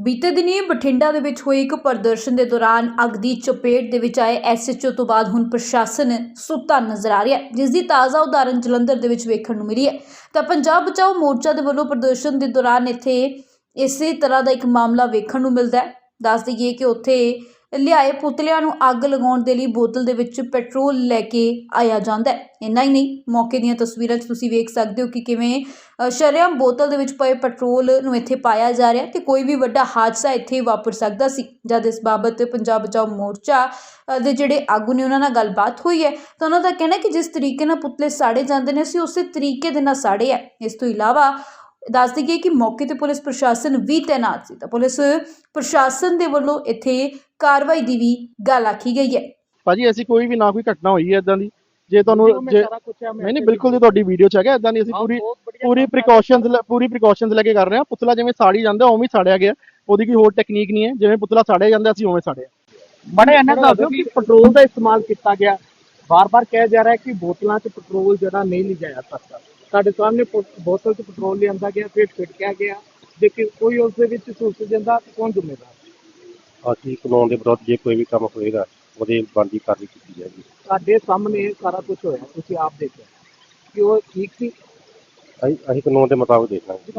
ਬੀਤੇ ਦਿਨੀ ਬਠਿੰਡਾ ਦੇ ਵਿੱਚ ਹੋਏ ਇੱਕ ਪ੍ਰਦਰਸ਼ਨ ਦੇ ਦੌਰਾਨ ਅੱਗ ਦੀ ਚਪੇਟ ਦੇ ਵਿੱਚ ਆਏ ਐਸਐਚਓ ਤੋਂ ਬਾਅਦ ਹੁਣ ਪ੍ਰਸ਼ਾਸਨ ਸੁੱਤਾ ਨਜ਼ਰ ਆ ਰਿਹਾ ਹੈ, ਜਿਸ ਦੀ ਤਾਜ਼ਾ ਉਦਾਹਰਨ ਜਲੰਧਰ ਦੇ ਵਿੱਚ ਵੇਖਣ ਨੂੰ ਮਿਲੀ ਹੈ। ਤਾਂ ਪੰਜਾਬ ਬਚਾਓ ਮੋਰਚਾ ਦੇ ਵੱਲੋਂ ਪ੍ਰਦਰਸ਼ਨ ਦੇ ਦੌਰਾਨ ਇੱਥੇ ਇਸੇ ਤਰ੍ਹਾਂ ਦਾ ਇੱਕ ਮਾਮਲਾ ਵੇਖਣ ਨੂੰ ਮਿਲਦਾ ਹੈ। ਦੱਸ ਦਈਏ ਕਿ ਉੱਥੇ ਲਿਆਏ ਪੁਤਲਿਆਂ ਨੂੰ ਅੱਗ ਲਗਾਉਣ ਦੇ ਲਈ ਬੋਤਲ ਦੇ ਵਿੱਚ ਪੈਟਰੋਲ ਲੈ ਕੇ ਆਇਆ ਜਾਂਦਾ ਹੈ। ਇੰਨਾ ਹੀ ਨਹੀਂ ਮੌਕੇ ਦੀਆਂ ਤਸਵੀਰਾਂ 'ਚ ਤੁਸੀਂ ਵੇਖ ਸਕਦੇ ਹੋ ਕਿ ਕਿਵੇਂ ਅ, ਬੋਤਲ ਦੇ ਵਿੱਚ ਪਏ ਪੈਟਰੋਲ ਨੂੰ ਇੱਥੇ ਪਾਇਆ ਜਾ ਰਿਹਾ ਤੇ ਕੋਈ ਵੀ ਵੱਡਾ ਹਾਦਸਾ ਇੱਥੇ ਵਾਪਰ ਸਕਦਾ ਸੀ। ਜਦ ਇਸ ਬਾਬਤ ਪੰਜਾਬ ਬਚਾਓ ਮੋਰਚਾ ਦੇ ਜਿਹੜੇ ਆਗੂ ਨੇ ਉਹਨਾਂ ਨਾਲ ਗੱਲਬਾਤ ਹੋਈ ਹੈ ਤਾਂ ਉਹਨਾਂ ਦਾ ਕਹਿਣਾ ਕਿ ਜਿਸ ਤਰੀਕੇ ਨਾਲ ਪੁਤਲੇ ਸਾੜੇ ਜਾਂਦੇ ਨੇ ਅਸੀਂ ਉਸੇ ਤਰੀਕੇ ਦੇ ਨਾਲ ਸਾੜੇ ਹੈ। ਇਸ ਤੋਂ ਇਲਾਵਾ ਦੱਸ ਦਈਏ ਕਿ ਮੌਕੇ ਤੇ ਪੁਲਿਸ ਪ੍ਰਸ਼ਾਸਨ ਵੀ ਤੈਨਾਤ ਸੀ। ਤਾਂ ਪੁਲਿਸ ਪ੍ਰਸ਼ਾਸਨ ਦੇ ਵੱਲੋਂ ਇੱਥੇ ਕਾਰਵਾਈ ਦੀ ਵੀ ਗੱਲ ਆਖੀ ਗਈ ਹੈ। ਭਾਜੀ ਐਸੀ ਕੋਈ ਵੀ ਨਾ ਕੋਈ ਘਟਨਾ ਹੋਈ ਹੈ ਇਦਾਂ ਦੀ ਜੇ ਤੁਹਾਨੂੰ ਜੇ ਨਹੀਂ ਨਹੀਂ ਬਿਲਕੁਲ ਜੀ ਤੁਹਾਡੀ ਵੀਡੀਓ ਚ ਹੈਗਾ ਇਦਾਂ ਦੀ ਅਸੀਂ ਪੂਰੀ ਪੂਰੀ ਪ੍ਰੀਕਾਸ਼ਨਸ ਪੂਰੀ ਪ੍ਰੀਕਾਸ਼ਨਸ ਲੈ ਕੇ ਕਰ ਰਹੇ ਹਾਂ। ਪੁਤਲਾ ਜਿਵੇਂ ਸਾੜੀ ਜਾਂਦਾ ਉਵੇਂ ਹੀ ਸਾੜਿਆ ਗਿਆ। ਉਹਦੀ ਕੋਈ ਹੋਰ ਟੈਕਨੀਕ ਨਹੀਂ ਹੈ। ਜਿਵੇਂ ਪੁਤਲਾ ਸਾੜਿਆ ਜਾਂਦਾ ਅਸੀਂ ਉਵੇਂ ਸਾੜਿਆ। ਬੜੇ ਇਹਨਾਂ ਦਾ ਦੱਸੋ ਕਿ ਪੈਟਰੋਲ ਦਾ ਇਸਤੇਮਾਲ ਕੀਤਾ ਗਿਆ। ਬਾਰ-ਬਾਰ ਕਿਹਾ ਜਾ ਰਿਹਾ ਹੈ ਕਿ ਬੋਤਲਾਂ 'ਚ ਪੈਟਰੋਲ ਜਿਹੜਾ ਨਹੀਂ ਲਿਜਾਇਆ ਸਕਦਾ। ਸਾਡੇ ਸਾਹਮਣੇ ਬੋਤਲ 'ਚ ਪੈਟਰੋਲ ਲਿਆਂਦਾ ਗਿਆ ਫਿਰ ਛਿੜਕਿਆ ਗਿਆ। ਲੇਕਿਨ ਕੋਈ ਉਸ ਦੇ ਵਿੱਚ ਸੁੱਟ ਜਾਂਦਾ ਕੌਣ ਜ਼ਿੰਮੇਵਾਰ? ਅਸੀਂ ਕਾਨੂੰਨ ਦੇ ਵਿਰੁੱਧ ਜੇ ਕੋਈ ਵੀ ਕੰਮ ਹੋਏਗਾ ਉਹਦੇ ਬਣਦੀ ਕਾਰਵਾਈ ਕੀਤੀ ਜਾਏਗੀ। ਸਾਡੇ ਸਾਹਮਣੇ ਸਾਰਾ ਕੁਝ ਹੋਇਆ ਤੁਸੀਂ ਆਪ ਦੇਖਿਆ। ਕਿ ਉਹ ਠੀਕ ਸੀ? ਅਸੀਂ ਅਸੀਂ ਕਾਨੂੰਨ ਦੇ ਮੁਤਾਬਕ ਦੇਖਾਂਗੇ।